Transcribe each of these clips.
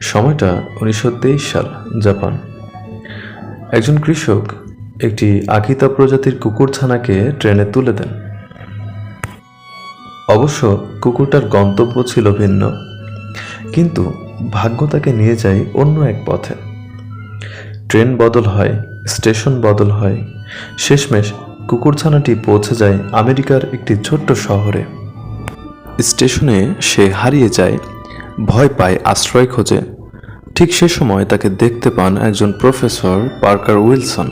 সময়টা উনিশশো তেইশ সাল, জাপান। একজন কৃষক একটি আকিতা প্রজাতির কুকুরছানাকে ট্রেনে তুলে দেন। অবশ্য কুকুরটার গন্তব্য ছিল ভিন্ন, কিন্তু ভাগ্য তাকে নিয়ে যায় অন্য এক পথে। ট্রেন বদল হয়, স্টেশন বদল হয়, শেষমেশ কুকুরছানাটি পৌঁছে যায় আমেরিকার একটি ছোট্ট শহরে। স্টেশনে সে হারিয়ে যায় ভয় পায়, আশ্রয় খোঁজে। ঠিক সে সময় তাকে দেখতে পান একজন প্রফেসর পার্কার উইলসন।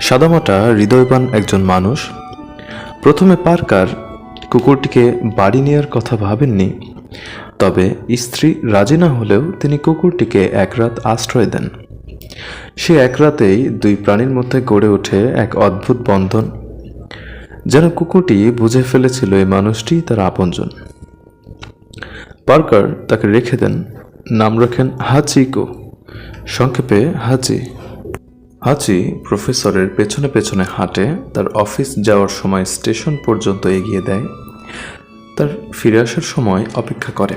সাদামাটা হৃদয়বান একজন মানুষ। প্রথমে পার্কার কুকুরটিকে বাড়ি নেওয়ার কথা ভাবেননি, তবে স্ত্রী রাজি না হলেও তিনি কুকুরটিকে এক রাত আশ্রয় দেন। সে এক রাতেই দুই প্রাণীর মধ্যে গড়ে ওঠে এক অদ্ভুত বন্ধন। যেন কুকুরটি বুঝে ফেলেছিল এই মানুষটি তার আপনজন। পার্কার তাকে রেখে দেন। নাম রাখেন হাচিকো সংক্ষেপে হাচি। হাচি প্রফেসরের পেছনে পেছনে হাঁটে, তার অফিস যাওয়ার সময় স্টেশন পর্যন্ত এগিয়ে দেয়, তার ফিরে আসার সময় অপেক্ষা করে।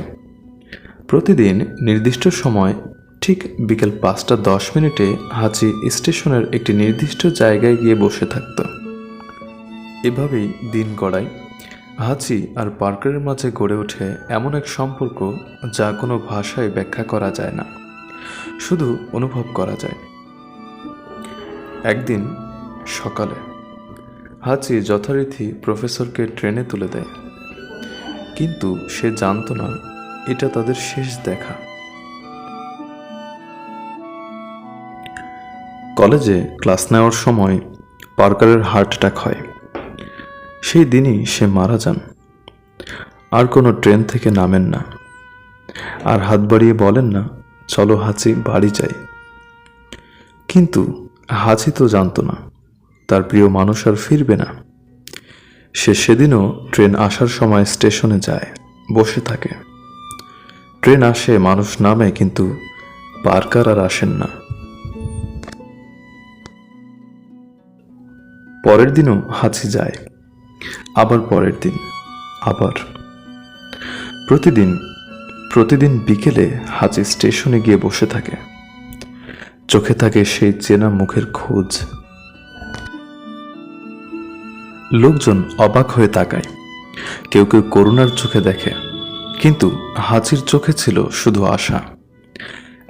প্রতিদিন নির্দিষ্ট সময়, ঠিক বিকেল পাঁচটা দশ মিনিটে হাচি স্টেশনের একটি নির্দিষ্ট জায়গায় গিয়ে বসে থাকত। এভাবেই দিন গড়ায়। হাচি আর পার্কারের মাঝে গড়ে ওঠে এমন এক সম্পর্ক যা কোনো ভাষায় ব্যাখ্যা করা যায় না। শুধু অনুভব করা যায়। একদিন সকালে হাঁচি যথারীতি প্রফেসরকে ট্রেনে তুলে দেয়। কিন্তু সে জানতো না এটা তাদের শেষ দেখা। কলেজে ক্লাস নেওয়ার সময় পার্কারের হার্ট অ্যাটাক হয়। সেই দিনই সে মারা যান। আর কোনো ট্রেন থেকে নামেন না। আর হাত বাড়িয়ে বলেন না, চলো হাঁচি, বাড়ি যাই। কিন্তু হাঁচি তো জানতো না। তার প্রিয় মানুষ আর ফিরবে না। সে সেদিনও ট্রেন আসার সময় স্টেশনে যায়, বসে থাকে। ট্রেন আসে মানুষ নামে, কিন্তু পার্কার আর আসেন না। পরের দিনও হাঁচি যায়। আবার পরের দিন, আবার। প্রতিদিন প্রতিদিন বিকেলে হাঁচি স্টেশনে গিয়ে বসে থাকে। চোখে থাকে সেই চেনা মুখের খোঁজ। লোকজন অবাক হয়ে তাকায়। কেউ কেউ করুণার চোখে দেখে, কিন্তু হাঁচির চোখে ছিল শুধু আশা।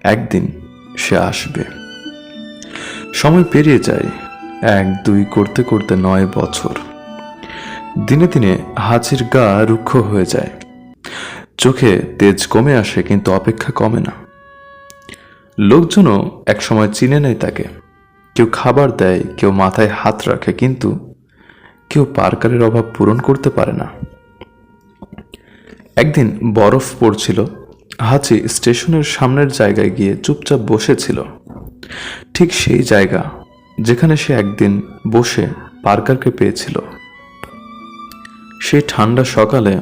একদিন সে আসবে। সময় পেরিয়ে যায়, এক, দুই করতে করতে নয় বছর। দিনে দিনে হাঁচির গা রুক্ষ হয়ে যায়। চোখে তেজ কমে আসে, কিন্তু অপেক্ষা কমে না। লোকজনও একসময় চিনে নেয় তাকে। কেউ খাবার দেয়, কেউ মাথায় হাত রাখে, কিন্তু কেউ পার্কারের অভাব পূরণ করতে পারে না। একদিন বরফ পড়ছিল। হাঁচি স্টেশনের সামনের জায়গায় গিয়ে চুপচাপ বসেছিল। ঠিক সেই জায়গা যেখানে সে একদিন বসে পার্কারকে পেয়েছিল। সেই ঠান্ডা সকালে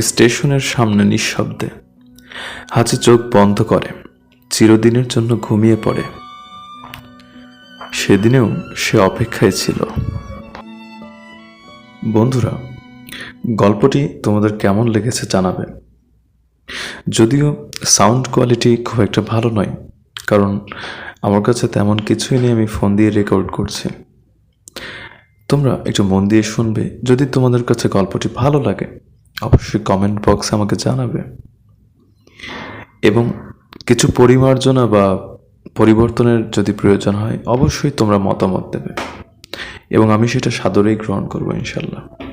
স্টেশনের সামনে নিঃশব্দে হাঁচি চোখ বন্ধ করে, চিরদিনের জন্য ঘুমিয়ে পড়ে। সেদিনেও সে অপেক্ষায় ছিল। বন্ধুরা, গল্পটি তোমাদের কেমন লেগেছে জানাবে। যদিও সাউন্ড কোয়ালিটি খুব একটা ভালো নয়, কারণ আমার কাছে তেমন কিছুই নেই, আমি ফোন দিয়ে রেকর্ড করছি। তোমরা একটু মন দিয়ে শুনবে। যদি তোমাদের কাছে গল্পটি ভালো লাগে, অবশ্যই কমেন্ট বক্সে আমাকে জানাবে। এবং কিছু পরিমার্জনা বা পরিবর্তনের যদি প্রয়োজন হয়, অবশ্যই তোমরা মতামত দেবে। এবং আমি সেটা সাদরেই গ্রহণ করব, ইনশাল্লাহ।